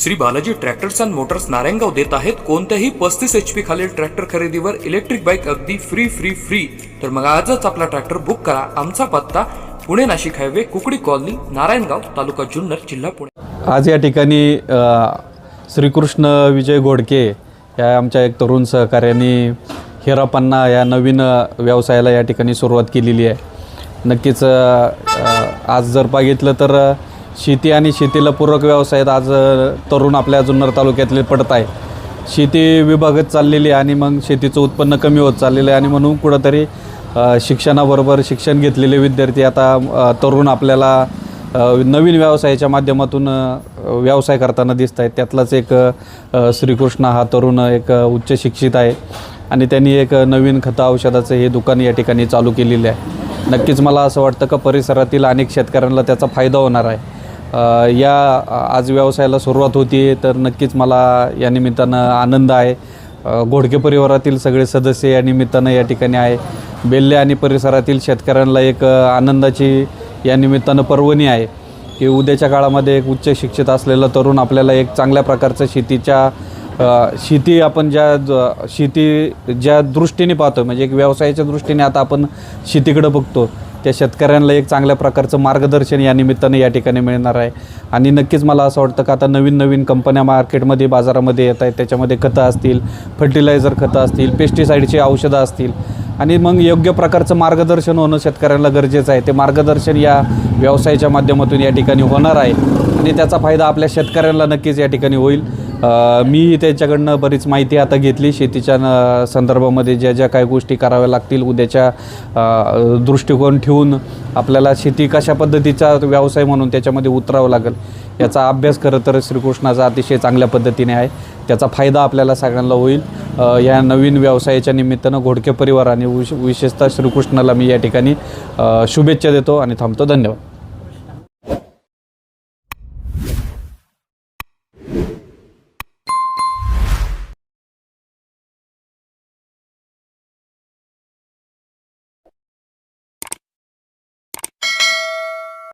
Shri Balaji tractors and motors Narayangaon देत आहेत. कोणत्याही पस्तीस एच पी खालील ट्रॅक्टर खरेदीवर इलेक्ट्रिक बाईक अगदी फ्री फ्री फ्री तर मग आजच आपला ट्रॅक्टर बुक करा. आमचा पत्ता पुणे नाशिक हायवे कुकडी कॉलनी नारायणगाव तालुका जुन्नर जिल्हा पुणे. आज या ठिकाणी श्रीकृष्ण विजय घोडके या आमच्या एक तरुण सहकार्याने हिरापन्ना या नवीन व्यवसायाला या ठिकाणी सुरुवात केलेली आहे. नक्कीच आज जर बघितलं तर शेती आणि शेतीला पूरक व्यवसायात आज तरुण आपल्या जुन्नर तालुक्यातले पडत आहे. शेती विभागत चाललेली आहे आणि मग शेतीचं उत्पन्न कमी होत चाललेलं आहे आणि म्हणून कुठंतरी शिक्षणाबरोबर शिक्षण घेतलेले विद्यार्थी आता तरुण आपल्याला नवीन व्यवसायाच्या माध्यमातून व्यवसाय करताना दिसत आहेत. त्यातलाच एक श्रीकृष्ण हा तरुण एक उच्च शिक्षित आहे आणि त्यांनी एक नवीन खतं औषधाचं हे दुकान या ठिकाणी चालू केलेले आहे. नक्कीच मला असं वाटतं का परिसरातील अनेक शेतकऱ्यांना त्याचा फायदा होणार आहे. या आज व्यवसायाला सुरुवात होती तर नक्कीच मला या निमित्तानं आनंद आहे. घोडके परिवारातील सगळे सदस्य या निमित्तानं या ठिकाणी आहे. बेल्ले आणि परिसरातील शेतकऱ्यांना एक आनंदाची या निमित्तानं पर्वणी आहे. की उद्याच्या काळामध्ये एक उच्च शिक्षित असलेला तरुण आपल्याला एक चांगल्या प्रकारचं शेतीच्या शेती आपण ज्या ज- शेती ज्या दृष्टीने पाहतो म्हणजे एक व्यवसायाच्या दृष्टीने आता आपण शेतीकडं बघतो त्या शेतकऱ्यांना एक चांगल्या प्रकारचं मार्गदर्शन या निमित्ताने या ठिकाणी मिळणार आहे. आणि नक्कीच मला असं वाटतं का आता नवीन नवीन कंपन्या मार्केटमध्ये बाजारामध्ये येत आहेत. त्याच्यामध्ये खतं असतील फर्टिलायझर खतं असतील पेस्टिसाईडची औषधं असतील. आणि मग योग्य प्रकारचं मार्गदर्शन होणं शेतकऱ्यांना गरजेचं आहे. ते मार्गदर्शन या व्यवसायाच्या माध्यमातून या ठिकाणी होणार आहे. आणि त्याचा फायदा आपल्या शेतकऱ्यांना नक्कीच या ठिकाणी होईल. मी त्यांच्याकडनं बरीच माहिती आता घेतली. शेतीच्या न- संदर्भामध्ये ज्या ज्या काही गोष्टी कराव्या लागतील उद्याच्या दृष्टिकोन ठेवून आपल्याला शेती कशा पद्धतीचा व्यवसाय म्हणून त्याच्यामध्ये उतरावं लागेल याचा अभ्यास खरं तर श्रीकृष्णाचा अतिशय चांगल्या पद्धतीने आहे. त्याचा फायदा आपल्याला सगळ्यांना होईल. या नवीन व्यवसायाच्या निमित्तानं घोडके परिवार आणि विश विशेषतः श्रीकृष्णाला मी या ठिकाणी शुभेच्छा देतो आणि थांबतो. धन्यवाद.